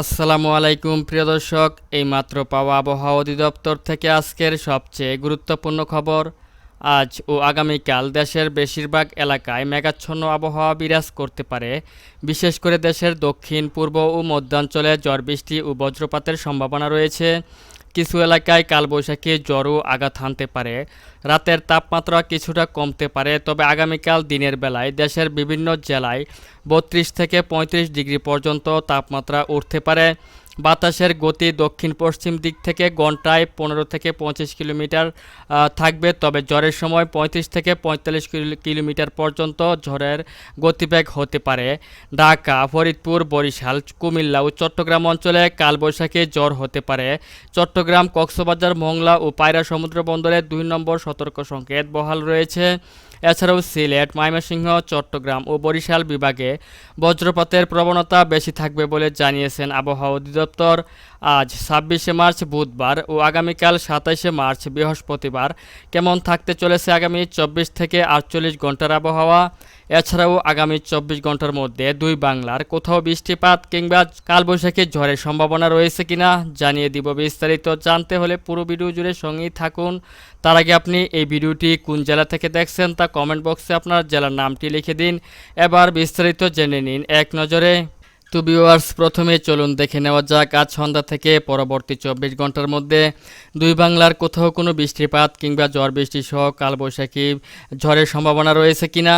আসসালামু আলাইকুম, প্রিয় দর্শক। এই মাত্র পাওয়া আবহাওয়া অধিদপ্তর থেকে আজকের সবচেয়ে গুরুত্বপূর্ণ খবর, আজ ও আগামীকাল দেশের বেশিরভাগ এলাকায় মেঘাচ্ছন্ন আবহাওয়া বিরাজ করতে পারে। বিশেষ করে দেশের দক্ষিণ, পূর্ব ও মধ্যাঞ্চলে ঝড় বৃষ্টি ও বজ্রপাতের সম্ভাবনা রয়েছে। কিছু এলাকায় কালবৈশাখী জ্বরও আঘাত হানতে পারে। রাতের তাপমাত্রা কিছুটা কমতে পারে, তবে আগামীকাল দিনের বেলায় দেশের বিভিন্ন জেলায় বত্রিশ থেকে পঁয়ত্রিশ ডিগ্রি পর্যন্ত তাপমাত্রা উঠতে পারে। বাতাসের গতি দক্ষিণ পশ্চিম দিক থেকে ঘন্টায় পনেরো থেকে পঁচিশ কিলোমিটার থাকবে। তবে ঝড়ের সময় পঁয়ত্রিশ থেকে পঁয়তাল্লিশ কিলো- কিলোমিটার পর্যন্ত ঝড়ের গতিবেগ হতে পারে। ঢাকা, ফরিদপুর, বরিশাল, কুমিল্লা ও চট্টগ্রাম অঞ্চলে কালবৈশাখী জ্বর হতে পারে। চট্টগ্রাম, কক্সবাজার, মংলা ও পায়রা সমুদ্র বন্দরে দুই নম্বর সতর্ক সংকেত বহাল রয়েছে। এছাড়াও সিলেট, ময়মনসিংহ, চট্টগ্রাম ও বরিশাল বিভাগে বজ্রপাতের প্রবণতা বেশি থাকবে বলে জানিয়েছেন আবহাওয়া অধিদপ্তর। আজ ছাব্বিশে মার্চ বুধবার ও আগামীকাল সাতাইশে মার্চ বৃহস্পতিবার। কেমন থাকতে চলেছে আগামী চব্বিশ থেকে আটচল্লিশ ঘণ্টার আবহাওয়া? এছাড়াও আগামী চব্বিশ ঘণ্টার মধ্যে দুই বাংলার কোথাও বৃষ্টিপাত কিংবা কালবৈশাখী ঝড়ের সম্ভাবনা রয়েছে কিনা জানিয়ে দিব বিস্তারিত। জানতে হলে পুরো ভিডিও জুড়ে সঙ্গেই থাকুন। তার আগে আপনি এই ভিডিওটি কোন জেলা থেকে দেখছেন তা কমেন্ট বক্সে আপনার জেলার নামটি লিখে দিন। এবার বিস্তারিত জেনে নিন এক নজরে। তো ভিউয়ার্স প্রথমে চলুন দেখে নেওয়া যাক আজ সন্ধ্যা থেকে পরবর্তী চব্বিশ ঘণ্টার মধ্যে দুই বাংলার কোথাও কোনো বৃষ্টিপাত কিংবা ঝড় বৃষ্টি সহ কালবৈশাখী ঝড়ের সম্ভাবনা রয়েছে কিনা?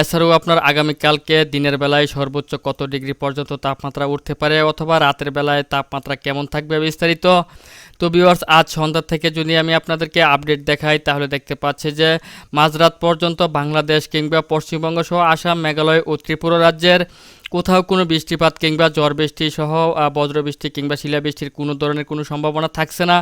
এছাড়াও আপনার আগামীকালকে দিনের বেলায় সর্বোচ্চ কত ডিগ্রি পর্যন্ত তাপমাত্রা উঠতে পারে অথবা রাতের বেলায় তাপমাত্রা কেমন থাকবে বিস্তারিত? তো ভিউয়ার্স আজ সন্ধ্যা থেকে যদি আমি আপনাদেরকে আপডেট দেখাই, তাহলে দেখতে পাচ্ছি যে মাঝরাত পর্যন্ত বাংলাদেশ কিংবা পশ্চিমবঙ্গ সহ আসাম, মেঘালয় ও ত্রিপুরা রাজ্যের কোথাও কোনো বৃষ্টিপাত কিংবা ঝড় বৃষ্টি সহ বজ্রবৃষ্টি কিংবা শিলাবৃষ্টির কোনো ধরনের কোনো সম্ভাবনা থাকছে না।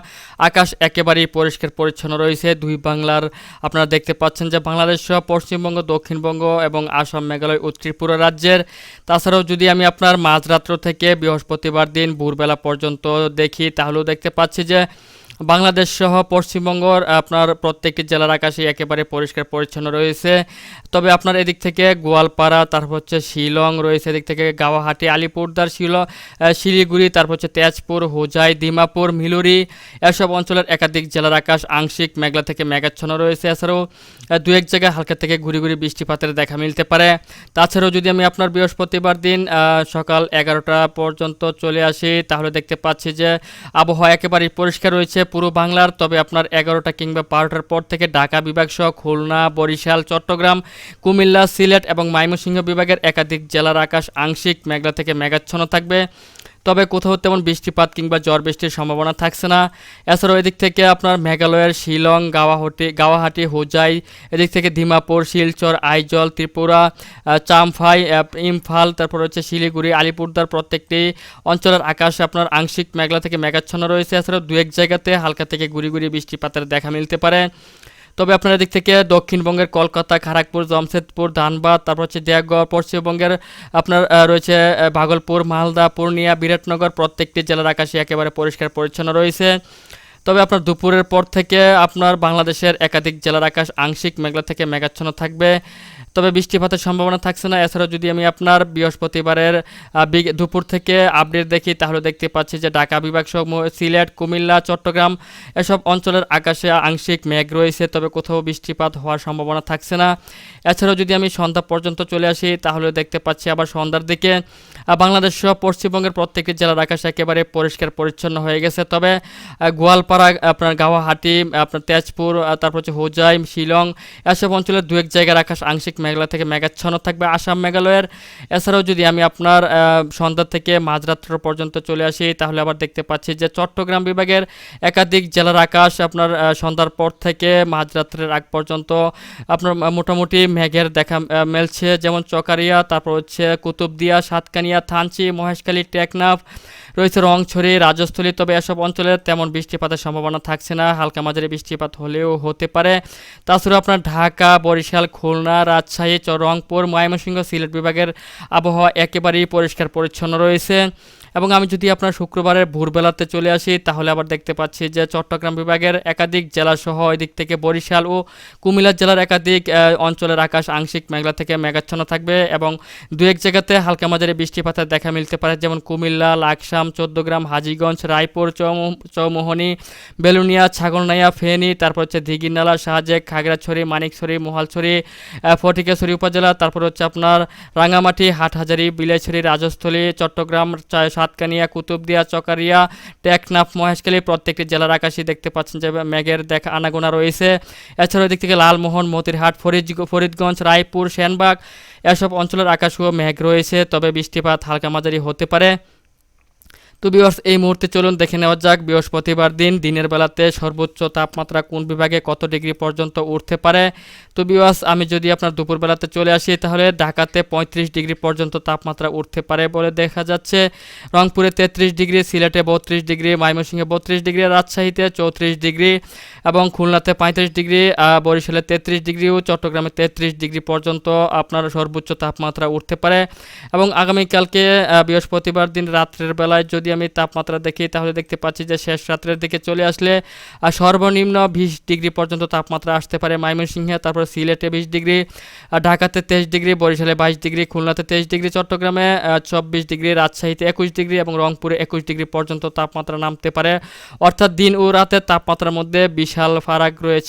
আকাশ একেবারেই পরিষ্কার পরিচ্ছন্ন রয়েছে। দুই বাংলার আপনারা দেখতে পাচ্ছেন যে বাংলাদেশ সহ পশ্চিমবঙ্গ, দক্ষিণবঙ্গ এবং আসাম, মেঘালয় ও ত্রিপুরা রাজ্যের। তাছাড়াও যদি আমি আপনার মাঝরাত্র থেকে বৃহস্পতিবার দিন ভোরবেলা পর্যন্ত দেখি, তাহলেও দেখতে পাচ্ছি যে বাংলাদেশ সহ পশ্চিমবঙ্গর আপনার প্রত্যেকটি জেলার আকাশে একেবারে পরিষ্কার পরিচ্ছন্ন রয়েছে। তবে আপনার এদিক থেকে গোয়ালপাড়া, তারপর হচ্ছে শিলং রয়েছে, এদিক থেকে গাওয়াহাটি আলিপুরদার শিল শিলিগুড়ি, তারপর হচ্ছে তেজপুর, হোজাই দিমাপুর মিলুরি এসব অঞ্চলের একাধিক জেলার আকাশ আংশিক মেঘলা থেকে মেঘাচ্ছন্ন রয়েছে। এছাড়াও দু এক জায়গায় হালকা থেকে ঘুরি ঘুরি বৃষ্টিপাতের দেখা মিলতে পারে। তাছাড়াও যদি আমি আপনার বৃহস্পতিবার দিন সকাল এগারোটা পর্যন্ত চলে আসি, তাহলে দেখতে পাচ্ছি যে আবহাওয়া একেবারেই পরিষ্কার রয়েছে। পুরো বাংলার, তবে আপনার এগারোটা কিংবা বারোটার পর থেকে ঢাকা বিভাগ সহ খুলনা, বরিশাল, চট্টগ্রাম, কুমিল্লা, সিলেট এবং ময়মনসিংহ বিভাগের একাধিক জেলার আকাশ আংশিক মেঘলা থেকে মেঘাচ্ছন্ন থাকবে। তবে কোথাও তেমন বৃষ্টিপাত কিংবা ঝড় বৃষ্টির সম্ভাবনা থাকছে না। এছাড়াও এদিক থেকে আপনার মেঘালয়ের শিলং, গাওয়াহাটি গাওয়াহাটি, হোজাই, এদিক থেকে ধিমাপুর শিলচর, আইজল, ত্রিপুরা চামফাই ইমফাল, তারপর হচ্ছে শিলিগুড়ি আলিপুরদার প্রত্যেকটি অঞ্চলের আকাশে আপনার আংশিক মেঘলা থেকে মেঘাচ্ছন্ন রয়েছে। এছাড়াও দু এক জায়গাতে হালকা থেকে গুড়ি গুড়ি বৃষ্টিপাতের দেখা মিলতে পারে। তবে আপনারা দিক থেকে দক্ষিণবঙ্গের কলকাতা খড়গপুর জামশেদপুর, ধানবাদ, তারপর হচ্ছে দেওয়াগড় পশ্চিমবঙ্গের আপনার রয়েছে ভাগলপুর, মালদা, পূর্ণিয়া, বিরাটনগর প্রত্যেকটি জেলার আকাশে একেবারে পরিষ্কার পরিচ্ছন্ন রয়েছে। তবে আপনার দুপুরের পর থেকে আপনার বাংলাদেশের একাধিক জেলার আকাশ আংশিক মেঘলা থেকে মেঘাচ্ছন্ন থাকবে। তবে বৃষ্টিপাতের সম্ভাবনা থাকছে না। এছাড়াও যদি আমি আপনার বৃহস্পতিবারের দুপুর থেকে আপডেট দেখি, তাহলে দেখতে পাচ্ছি যে ঢাকা বিভাগ সিলেট, কুমিল্লা, চট্টগ্রাম, এসব অঞ্চলের আকাশে আংশিক মেঘ রয়েছে, তবে কোথাও বৃষ্টিপাত হওয়ার সম্ভাবনা থাকছে না। এছাড়াও যদি আমি সন্ধ্যা পর্যন্ত চলে আসি, তাহলে দেখতে পাচ্ছি আবার সন্ধ্যার দিকে বাংলাদেশ সহ পশ্চিমবঙ্গের প্রত্যেকটি জেলার আকাশ একেবারে পরিষ্কার, পরিচ্ছন্ন হয়ে গেছে। তবে গোয়ালপাড়া, আপনার গাওয়াহাটি আপনার তেজপুর তারপর হচ্ছে হোজাই, শিলং, এসব অঞ্চলের দু এক জায়গার আকাশ আংশিক মেঘলা থেকে মেঘাচ্ছন্ন থাকবে। আসাম মেঘালয়ের, এছাড়াও যদি আমি আপনার সন্ধ্যা থেকে মাঝরাত্র পর্যন্ত চলে আসি, তাহলে আবার দেখতে পাচ্ছি যে চট্টগ্রাম বিভাগের একাধিক জেলার আকাশ আপনার সন্ধ্যার পর থেকে মাঝরাত্রের আগ পর্যন্ত আপনার মোটামুটি মেঘের দেখা মেলছে। যেমন চকারিয়া, তারপর হচ্ছে কুতুবদিয়া, সাতকানিয়া থানচি, মহেশখালী টেকনাফ, রয়েছে রংছড়ি, রাজস্থলী, তবে এসব অঞ্চলে তেমন বৃষ্টিপাতের সম্ভাবনা থাকছে না। হালকা মাঝারি বৃষ্টিপাত হলেও হতে পারে। তাছাড়া আপনার ঢাকা, বরিশাল, খুলনা, রাজশাহী রংপুর, ময়মনসিংহ, সিলেট বিভাগের আবহাওয়া একেবারেই পরিষ্কার পরিচ্ছন্ন রয়েছে। এবং আমি যদি আপনার শুক্রবারের ভোরবেলাতে চলে আসি, তাহলে আবার দেখতে পাচ্ছি যে চট্টগ্রাম বিভাগের একাধিক জেলাসহ এদিক থেকে বরিশাল ও কুমিল্লা জেলার একাধিক অঞ্চলের আকাশ আংশিক মেঘলা থেকে মেঘাচ্ছন্ন থাকবে এবং দু এক জায়গাতে হালকা মাঝারি বৃষ্টিপাতের দেখা মিলতে পারে, যেমন কুমিল্লা, লাকসাম, চোদ্দগ্রাম, হাজিগঞ্জ, রায়পুর চৌমোহনী, বেলুনিয়া, ছাগলনাইয়া, ফেনী, তারপর হচ্ছে দিঘিনালা শাহজেক খাগড়াছড়ি, মানিকছড়ি, মোহালছড়ি ফটিকাছড়ি উপজেলা, তারপর হচ্ছে আপনার রাঙামাটি হাটহাজারি, বিলাইছড়ি, রাজস্থলী, চট্টগ্রাম সাতকানিয়া, কুতুবদিয়া, চকারিয়া, টেকনাফ, মহেশখালী প্রত্যেকটি জেলার আকাশে দেখতে পাচ্ছেন যে মেঘের দেখা আনাগোনা রয়েছে। এছাড়াও দিক থেকে লালমোহন, মতিরহাট, ফরিদ, ফরিদগঞ্জ, রায়পুর, সেনবাগ, এসব অঞ্চলের আকাশও মেঘ রয়েছে, তবে বৃষ্টিপাত হালকা মাঝারি হতে পারে। তো বিয়স এই মুহূর্তে চলুন দেখে নেওয়া যাক বৃহস্পতিবার দিন, দিনের বেলাতে সর্বোচ্চ তাপমাত্রা কোন বিভাগে কত ডিগ্রি পর্যন্ত উঠতে পারে? তো বিয়স আমি যদি আপনার দুপুরবেলাতে চলে আসি, তাহলে ঢাকাতে পঁয়ত্রিশ ডিগ্রি পর্যন্ত তাপমাত্রা উঠতে পারে বলে দেখা যাচ্ছে। রংপুরে তেত্রিশ ডিগ্রি, সিলেটে বত্রিশ ডিগ্রি, ময়মনসিংহে বত্রিশ ডিগ্রি, রাজশাহীতে চৌত্রিশ ডিগ্রি এবং খুলনাতে পঁয়ত্রিশ ডিগ্রি বরিশালে তেত্রিশ ডিগ্রি ও চট্টগ্রামে তেত্রিশ ডিগ্রি পর্যন্ত আপনার সর্বোচ্চ তাপমাত্রা উঠতে পারে। এবং আগামীকালকে বৃহস্পতিবার দিন রাত্রের বেলায় যদি আমি তাপমাত্রা দেখি, তাহলে দেখতে পাচ্ছি যে শেষ রাত্রের দিকে চলে আসলে সর্বনিম্ন বিশ ডিগ্রি পর্যন্ত তাপমাত্রা আসতে পারে ময়মনসিংহে, তারপর সিলেটে বিশ ডিগ্রি ঢাকাতে তেইশ ডিগ্রি, বরিশালে বাইশ ডিগ্রি, খুলনাতে তেইশ ডিগ্রি, চট্টগ্রামে চব্বিশ ডিগ্রি, রাজশাহীতে একুশ ডিগ্রি এবং রংপুরে একুশ ডিগ্রি পর্যন্ত তাপমাত্রা নামতে পারে। অর্থাৎ দিন ও রাতের তাপমাত্রার মধ্যে বিশাল ফারাক রয়েছে।